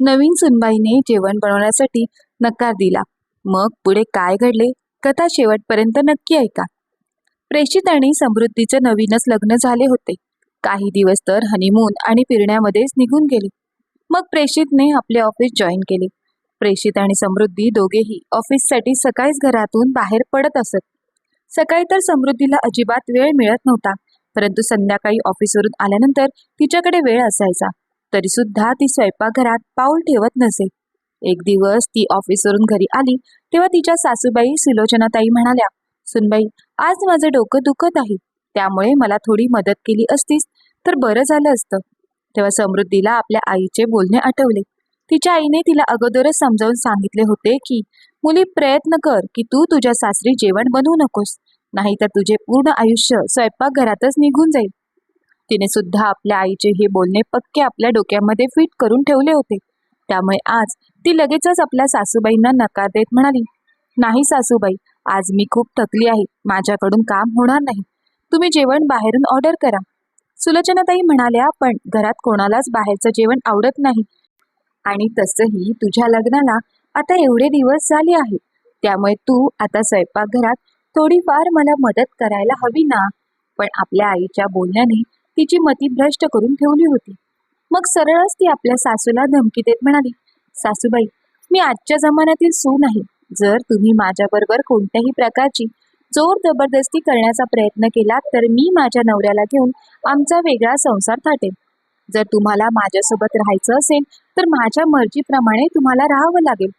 नवीन सुनबाईने जेवण बनवण्यासाठी नकार दिला. मग पुढे काय घडले? कथा शेवटपर्यंत नक्की ऐका. प्रेषित आणि समृद्धीचं नवीनच लग्न झाले होते. काही दिवस तर हनीमून आणि फिरण्यामध्येच निघून गेले. मग प्रेषितने आपले ऑफिस जॉईन केले. प्रेषित आणि समृद्धी दोघेही ऑफिससाठी सकाळीच घरातून बाहेर पडत असत. सकाळी तर समृद्धीला अजिबात वेळ मिळत नव्हता परंतु संध्याकाळी ऑफिसवरून आल्यानंतर तिच्याकडे वेळ असायचा. तरी सुद्धा ती स्वयंपाकघरात पाऊल ठेवत नसे. एक दिवस ती ऑफिसवरून घरी आली तेव्हा तिच्या सासूबाई सुलोचनाताई म्हणाल्या सुनबाई आज माझं डोकं दुखत आहे. त्यामुळे मला थोडी मदत केली असतीस तर बरं झालं असतं. तेव्हा समृद्धीला आपल्या आईचे बोलणे आठवले. तिच्या आईने तिला अगोदरच समजावून सांगितले होते की मुली प्रयत्न कर की तू तुझ्या सासरी जेवण बनवू नकोस. नाहीतर तुझे पूर्ण आयुष्य स्वयंपाकघरातच निघून जाईल. तिने सुद्धा आपल्या आईचे हे बोलणे पक्के आपल्या डोक्यामध्ये फिट करून ठेवले होते. त्यामुळे आज ती लगेचच आपल्या सासूबाईंना नकार देत म्हणाली नाही सासूबाई आज मी खूप थकली आहे. माझ्याकडून काम होणार नाही. तुम्ही जेवण बाहेरून ऑर्डर करा. सुलोचनाताई म्हणाल्या पण घरात कोणालाच बाहेरचं जेवण आवडत नाही. आणि तसंही तुझ्या लग्नाला आता एवढे दिवस झाले आहेत. त्यामुळे तू आता स्वयंपाकघरात थोडीफार मला मदत करायला हवी ना? पण आपल्या आईच्या बोलण्याने तिची मती भ्रष्ट करून ठेवली होती. मग सरळच ती आपल्या सासूला धमकी देत म्हणाली सासूबाई मी आजच्या जमान्यातील सून आहे जर तुम्ही माझ्याबरोबर कोणत्याही प्रकारची जोर जबरदस्ती करण्याचा प्रयत्न केला तर मी माझ्या नवऱ्याला घेऊन आमचा वेगळा संसार थाटेल जर तुम्हाला माझ्यासोबत राहायचं असेल तर माझ्या मर्जीप्रमाणे तुम्हाला राहावं लागेल.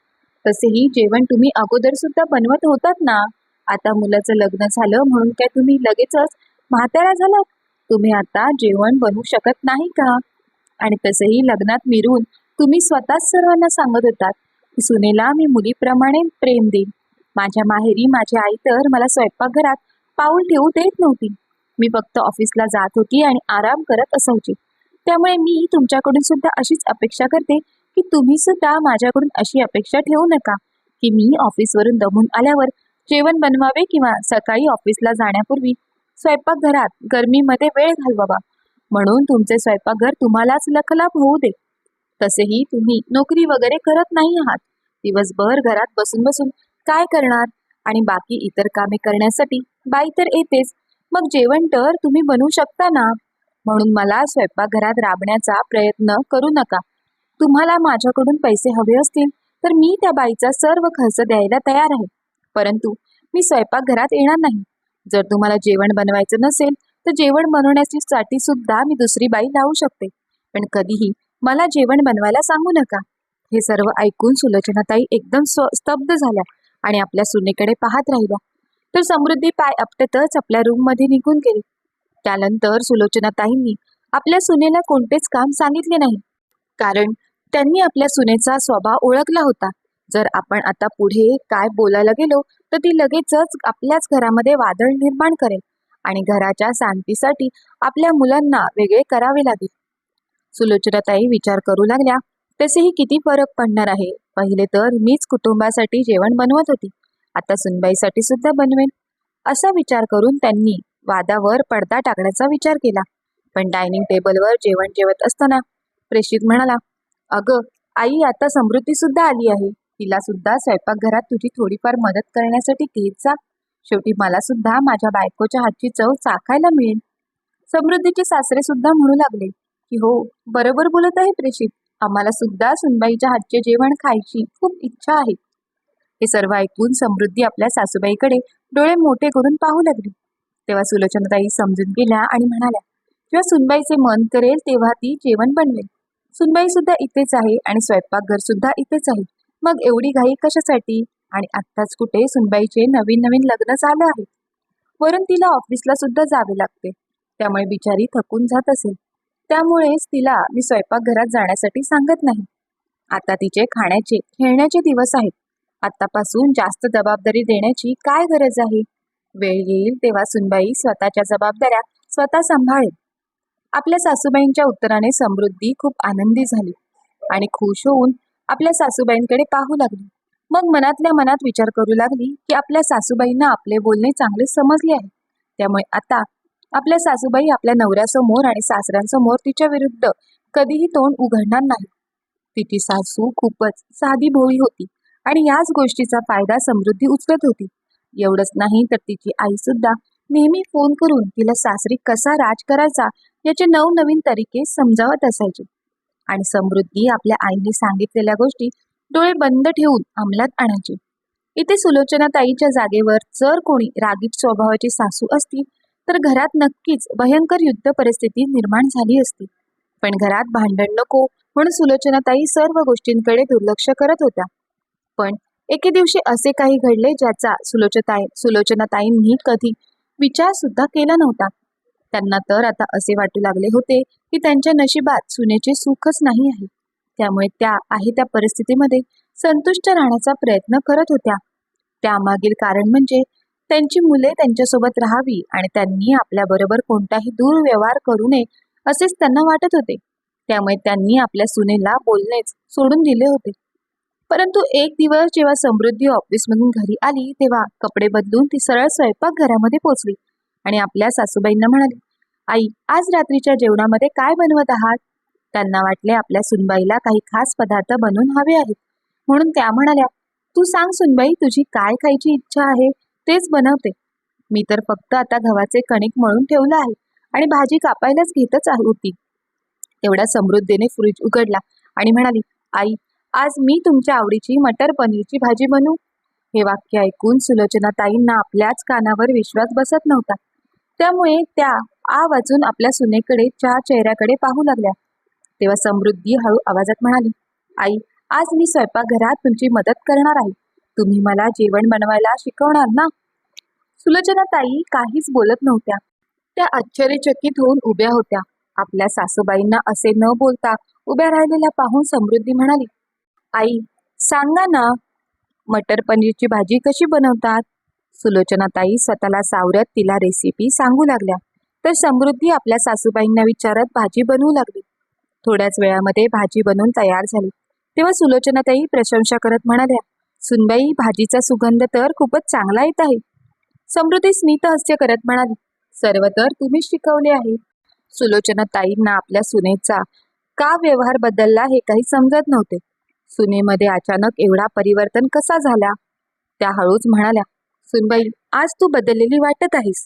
तसेही जेवण तुम्ही अगोदर सुद्धा बनवत होतात ना? आता मुलाचं लग्न झालं म्हणून काय तुम्ही लगेचच म्हातारा झालात? तुम्ही आता जेवण बनवू शकत नाही का? आणि तसेही लग्नात मिरून तुम्ही स्वतःच सर्वांना सांगत होतात की सुनेला मी मुलीप्रमाणे प्रेम देईन. माझ्या माहेरी माझी आई तर मला स्वयंपाकघरात पाऊल ठेवू देत नव्हती. मी फक्त ऑफिसला जात होती आणि आराम करत असायची. त्यामुळे मी तुमच्याकडून सुद्धा अशीच अपेक्षा करते की तुम्ही सुद्धा माझ्याकडून अशी अपेक्षा ठेवू नका की मी ऑफिसवरून दमून आल्यावर जेवण बनवावे किंवा सकाळी ऑफिसला जाण्यापूर्वी स्वयंपाकघरात गरमीमध्ये वेळ घालवावा. म्हणून तुमचे स्वयंपाकघर तुम्हालाच लखलाप होऊ दे. तसेही तुम्ही नोकरी वगैरे करत नाही आहात. दिवसभर घरात बसून बसून काय करणार? आणि बाकी इतर कामे करण्यासाठी बाई तर येतेच. मग जेवण तर तुम्ही बनवू शकता ना? म्हणून मला स्वयंपाकघरात राबण्याचा प्रयत्न करू नका. तुम्हाला माझ्याकडून पैसे हवे असतील तर मी त्या बाईचा सर्व खर्च द्यायला तयार आहे. परंतु मी स्वयंपाकघरात येणार नाही. जर तुम्हाला जेवण बनवायचं नसेल तर जेवण बनवण्याची साठी सुद्धा मी दुसरी बाई लावू शकते. पण कधीही मला जेवण बनवायला सांगू नका. हे सर्व ऐकून सुलोचनाताई एकदम स्व स्तब्ध झाल्या आणि आपल्या सुनेकडे पाहत राहिल्या. तर समृद्धी पाय आपटतच आपल्या रूममध्ये निघून गेली. त्यानंतर सुलोचनाताईंनी आपल्या सुनेला कोणतेच काम सांगितले नाही. कारण त्यांनी आपल्या सुनेचा स्वभाव ओळखला होता. जर आपण आता पुढे काय बोलायला गेलो तर ती लगेचच आपल्याच घरामध्ये वादळ निर्माण करेल आणि घराच्या शांतीसाठी आपल्या मुलांना वेगळे करावे लागेल. सुलोचनाताई विचार करू लागल्या तसेही किती फरक पडणार आहे? पहिले तर मीच कुटुंबासाठी जेवण बनवत होती आता सुनबाईसाठी सुद्धा बनवेन. असा विचार करून त्यांनी वादावर पडदा टाकण्याचा विचार केला. पण डायनिंग टेबलवर जेवण जेवत असताना प्रेषित म्हणाला अगं आई आता समृद्धी सुद्धा आली आहे. तिला सुद्धा स्वयंपाकघरात तुझी थोडीफार मदत करण्यासाठी घेत जा शेवटी मला सुद्धा माझ्या बायकोच्या हातची चव चाखायला मिळेल. समृद्धीचे सासरे सुद्धा म्हणू लागले की हो बरोबर बोलत आहे प्रेषित आम्हाला सुद्धा सुनबाईच्या हातचे जेवण खायची खूप इच्छा आहे. हे सर्व ऐकून समृद्धी आपल्या सासूबाईकडे डोळे मोठे करून पाहू लागली. तेव्हा सुलोचनाताई समजून गेल्या आणि म्हणाल्या जेव्हा सुनबाईचे मन करेल तेव्हा ती जेवण बनवेल. सुनबाई सुद्धा इथेच आहे आणि स्वयंपाकघर सुद्धा इथेच आहे. मग एवढी घाई कशासाठी? आणि आत्ताच कुठे सुनबाईचे नवीन नवीन लग्न झालं आहे? वरून तिला ऑफिसला सुद्धा जावे लागते. त्यामुळे बिचारी थकून जात असेल त्यामुळेच तिला मी स्वयंपाकघरात जाण्यासाठी सांगत नाही. आता तिचे खाण्याचे खेळण्याचे दिवस आहेत. आतापासून जास्त जबाबदारी देण्याची काय गरज आहे? वेळ येईल तेव्हा सुनबाई स्वतःच्या जबाबदाऱ्या स्वतः सांभाळेल. आपल्या सासूबाईंच्या उत्तराने समृद्धी खूप आनंदी झाली. आणि खुश होऊन आपल्या सासूबाईंकडे पाहू लागली. मग मनातल्या मनात विचार करू लागली की आपल्या सासूबाईंना आपले बोलणे चांगले समजले आहे. त्यामुळे आता आपल्या सासूबाई आपल्या नवऱ्यासमोर आणि सासऱ्यांसमोर तिच्या विरुद्ध कधीही तोंड उघडणार नाही. तिची सासू खूपच साधी भोळी होती आणि याच गोष्टीचा फायदा समृद्धी उचलत होती. एवढंच नाही तर तिची आई सुद्धा नेहमी फोन करून तिला सासरी कसा राज करायचा याचे नवनवीन तरीके समजावत असायचे. आणि समृद्धी आपल्या आईने सांगितलेल्या गोष्टी डोळे बंद ठेवून अंमलात आणायची. इथे सुलोचना ताईच्या जागेवर जर कोणी रागीट स्वभावाची सासू असती तर घरात नक्कीच भयंकर युद्ध परिस्थिती निर्माण झाली असती. पण घरात भांडण नको म्हणून सुलोचनाताई सर्व गोष्टींकडे दुर्लक्ष करत होत्या. पण एके दिवशी असे काही घडले ज्याचा सुलोचताई सुलोचनाताईंनी कधी विचार सुद्धा केला नव्हता. त्यांना तर आता असे वाटू लागले होते की त्यांच्या नशिबात सुनेचे सुखच नाही आहे. त्यामुळे त्या आहे त्या परिस्थितीमध्ये संतुष्ट राहण्याचा प्रयत्न करत होत्या. त्यामागील कारण म्हणजे त्यांची मुले त्यांच्यासोबत राहावी आणि त्यांनी आपल्याबरोबर कोणताही दुर्व्यवहार करू नये असेच त्यांना वाटत होते. त्यामुळे त्यांनी आपल्या सुनेला बोलणेच सोडून दिले होते. परंतु एक दिवस जेव्हा समृद्धी ऑफिसमधून घरी आली तेव्हा कपडे बदलून ती सरळ स्वयंपाक घरामध्ये पोचली आणि आपल्या सासूबाईंना म्हणाली आई आज रात्रीच्या जेवणामध्ये काय बनवत आहात? त्यांना वाटले आपल्या सुनबाईला काही खास पदार्थ बनवून हवे आहेत. म्हणून त्या म्हणाल्या तू सांग सुनबाई तुझी काय खायची इच्छा आहे? तेच बनवते. मी तर फक्त आता गव्हाचे कणिक मळून ठेवलं आहे आणि भाजी कापायलाच घेतच होती. तेवढ्या समृद्धीने फ्रीज उघडला आणि म्हणाली आई आज मी तुमच्या आवडीची मटर पनीरची भाजी बनवू? हे वाक्य ऐकून सुलोचना ताईंना आपल्याच कानावर विश्वास बसत नव्हता. त्यामुळे त्या आ वाजून आपल्या सुनेकडे चार चेहऱ्याकडे पाहू लागल्या. तेव्हा समृद्धी हळू आवाजात म्हणाली आई आज मी स्वयंपाकघरात तुमची मदत करणार आहे. तुम्ही मला जेवण बनवायला शिकवणार ना? सुलोचना ताई काहीच बोलत नव्हत्या. त्या आश्चर्यचकित होऊन उभ्या होत्या. आपल्या सासूबाईंना असे न बोलता उभ्या राहिलेल्या पाहून समृद्धी म्हणाली आई सांगा ना मटर पनीरची भाजी कशी बनवतात? सुलोचनाताई स्वतःला सावरत तिला रेसिपी सांगू लागल्या. तर समृद्धी आपल्या सासूबाईंना विचारत भाजी बनवू लागली. थोड्याच वेळामध्ये भाजी बनवून तयार झाली. तेव्हा सुलोचनाताई प्रशंसा करत म्हणाल्या सुनबाई भाजीचा सुगंध तर खूपच चांगला येत आहे. समृद्धी स्मितहस्य करत म्हणाली सर्व तर तुम्हीच शिकवले आहे. सुलोचनाताईंना आपल्या सुनेचा का व्यवहार बदलला हे काही समजत नव्हते. सुनेमध्ये अचानक एवढा परिवर्तन कसा झाला? त्या हळूच म्हणाल्या सुनबाई आज तू बदललेली वाटत आहेस.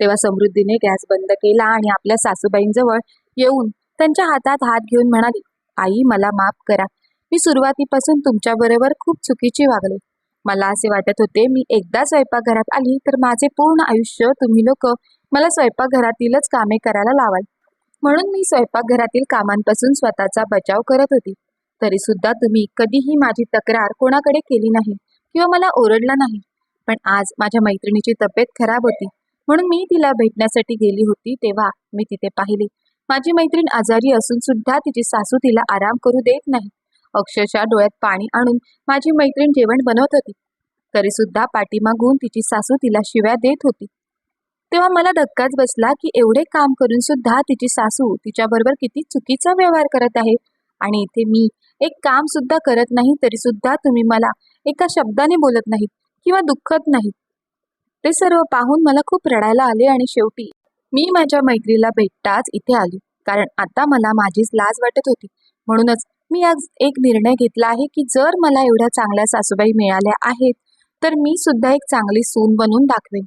तेव्हा समृद्धीने गॅस बंद केला आणि आपल्या सासूबाईंजवळ येऊन त्यांच्या हातात हात घेऊन म्हणाली आई मला माफ करा. मी सुरुवातीपासून तुमच्याबरोबर खूप चुकीची वागले. मला असे वाटत होते मी एकदा स्वयंपाकघरात आली तर माझे पूर्ण आयुष्य तुम्ही लोक मला स्वयंपाकघरातीलच कामे करायला लावाल. म्हणून मी स्वयंपाकघरातील कामांपासून स्वतःचा बचाव करत होती. तरी सुद्धा तुम्ही कधीही माझी तक्रार कोणाकडे केली नाही किंवा मला ओरडला नाही. पण आज माझ्या मैत्रिणीची तब्येत खराब होती. म्हणून मी तिला भेटण्यासाठी गेली होती तेव्हा मी तिथे पाहिली. माझी मैत्रीण आजारी असून सुद्धा तिची सासू तिला आराम करू देत नाही. अक्षरशः डोळ्यात पाणी आणून माझी मैत्रीण जेवण बनवत होती. तरी सुद्धा पाठीमागून तिची सासू तिला शिव्या देत होती. तेव्हा मला धक्काच बसला की एवढे काम करून सुद्धा तिची सासू तिच्याबरोबर किती चुकीचा व्यवहार करत आहे. आणि इथे मी एक काम सुद्धा करत नाही तरी सुद्धा तुम्ही मला एका शब्दाने बोलत नाहीत. किंवा दुःखत नाहीत ते सर्व पाहून मला खूप रडायला आले आणि शेवटी मी माझ्या मैत्रीला भेटताच इथे आली. कारण आता मला माझीच लाज वाटत होती. म्हणूनच मी आज एक निर्णय घेतला आहे की जर मला एवढ्या चांगल्या सासूबाई मिळाल्या आहेत तर मी सुद्धा एक चांगली सून बनून दाखवेन.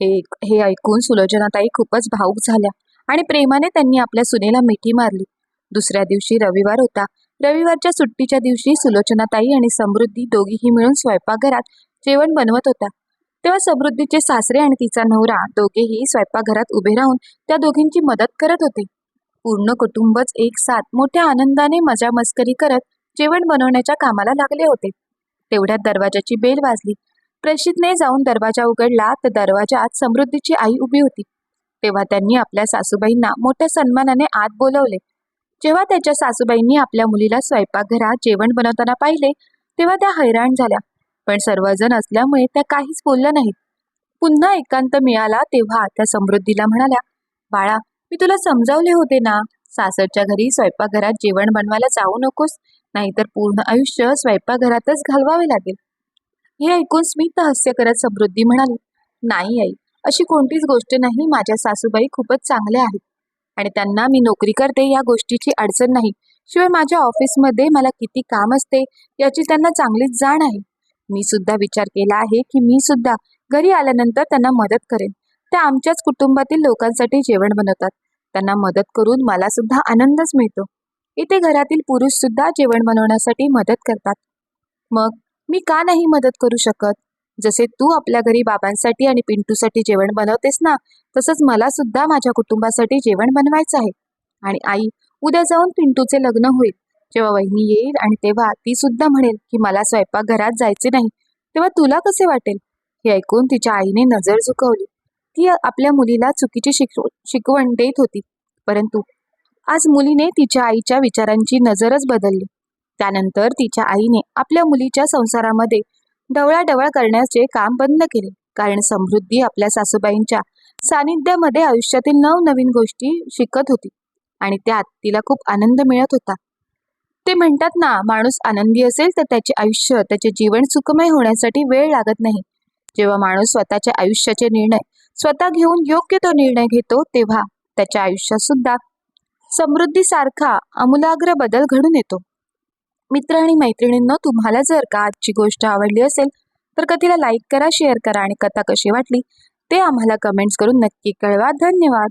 हे हे ऐकून सुलोचनाताई खूपच भाऊक झाल्या आणि प्रेमाने त्यांनी आपल्या सुनेला मिठी मारली. दुसऱ्या दिवशी रविवार होता. रविवारच्या सुट्टीच्या दिवशी सुलोचनाताई आणि समृद्धी दोघीही मिळून स्वयंपाकघरात जेवण बनवत होता. तेव्हा समृद्धीचे सासरे आणि तिचा नवरा दोघेही स्वयंपाकघरात उभे राहून त्या दोघींची मदत करत होते. पूर्ण कुटुंबच एक साथ मोठ्या आनंदाने मजा मस्करी करत जेवण बनवण्याच्या कामाला लागले होते. तेवढ्यात दरवाजाची बेल वाजली. प्रशितने जाऊन दरवाजा उघडला तर दरवाजात समृद्धीची आई उभी होती. तेव्हा त्यांनी आपल्या सासूबाईंना मोठ्या सन्मानाने आत बोलवले. जेव्हा त्याच्या सासूबाईंनी आपल्या मुलीला स्वयंपाकघरात जेवण बनवताना पाहिले तेव्हा त्या हैराण झाल्या. पण सर्वजण असल्यामुळे त्या काहीच बोलल्या नाहीत. पुन्हा एकांत मिळाला तेव्हा त्या समृद्धीला म्हणाल्या बाळा मी तुला समजावले होते ना सासरच्या घरी स्वयंपाकघरात जेवण बनवायला जाऊ नकोस नाहीतर पूर्ण आयुष्य स्वयंपाकघरातच घालवावे लागेल. हे ऐकून स्मित हास्य करत समृद्धी म्हणाली नाही आई अशी कोणतीच गोष्ट नाही माझ्या सासूबाई खूपच चांगल्या आहेत आणि त्यांना मी नोकरी करते या गोष्टीची अडचण नाही. शिवाय माझ्या ऑफिसमध्ये मला किती काम असते याची त्यांना चांगलीच जाण आहे. मी सुद्धा विचार केला आहे की मी सुद्धा घरी आल्यानंतर त्यांना मदत करेन. त्या आमच्याच कुटुंबातील लोकांसाठी जेवण बनवतात. त्यांना मदत करून मला सुद्धा आनंदच मिळतो. इथे घरातील पुरुष सुद्धा जेवण बनवण्यासाठी मदत करतात. मग मी का नाही मदत करू शकत? जसे तू आपल्या घरी बाबांसाठी आणि पिंटूसाठी जेवण बनवतेस ना तसंच मला सुद्धा माझ्या कुटुंबासाठी जेवण बनवायचं आहे. आणि आई उद्या जाऊन पिंटूचे लग्न होईल. जेव्हा वहिनी येईल आणि तेव्हा ती सुद्धा म्हणेल की मला स्वयंपाकघरात जायचे नाही तेव्हा तुला कसे वाटेल? हे ऐकून तिच्या आईने नजर झुकवली. ती आपल्या मुलीला चुकीची शिकव शिकवण देत होती. परंतु आज मुलीने तिच्या आईच्या विचारांची नजरच बदलली. त्यानंतर तिच्या आईने आपल्या मुलीच्या संसारामध्ये ढवळाढवळ करण्याचे काम बंद केले. कारण समृद्धी आपल्या सासूबाईंच्या सानिध्यामध्ये आयुष्यातील नवनवीन गोष्टी शिकत होती आणि त्यात तिला खूप आनंद मिळत होता. ते म्हणतात ना माणूस आनंदी असेल तर त्याचे आयुष्य त्याचे जीवन सुखमय होण्यासाठी वेळ लागत नाही. जेव्हा माणूस स्वतःच्या आयुष्याचे निर्णय स्वतः घेऊन योग्य तो निर्णय घेतो तेव्हा त्याच्या आयुष्यात सुद्धा समृद्धीसारखा आमूलाग्र बदल घडून येतो. मित्र आणि मैत्रिणींनो तुम्हाला जर का आजची गोष्ट आवडली असेल तर कथेला लाईक करा शेअर करा आणि कथा कशी वाटली ते आम्हाला कमेंट्स करून नक्की कळवा. धन्यवाद!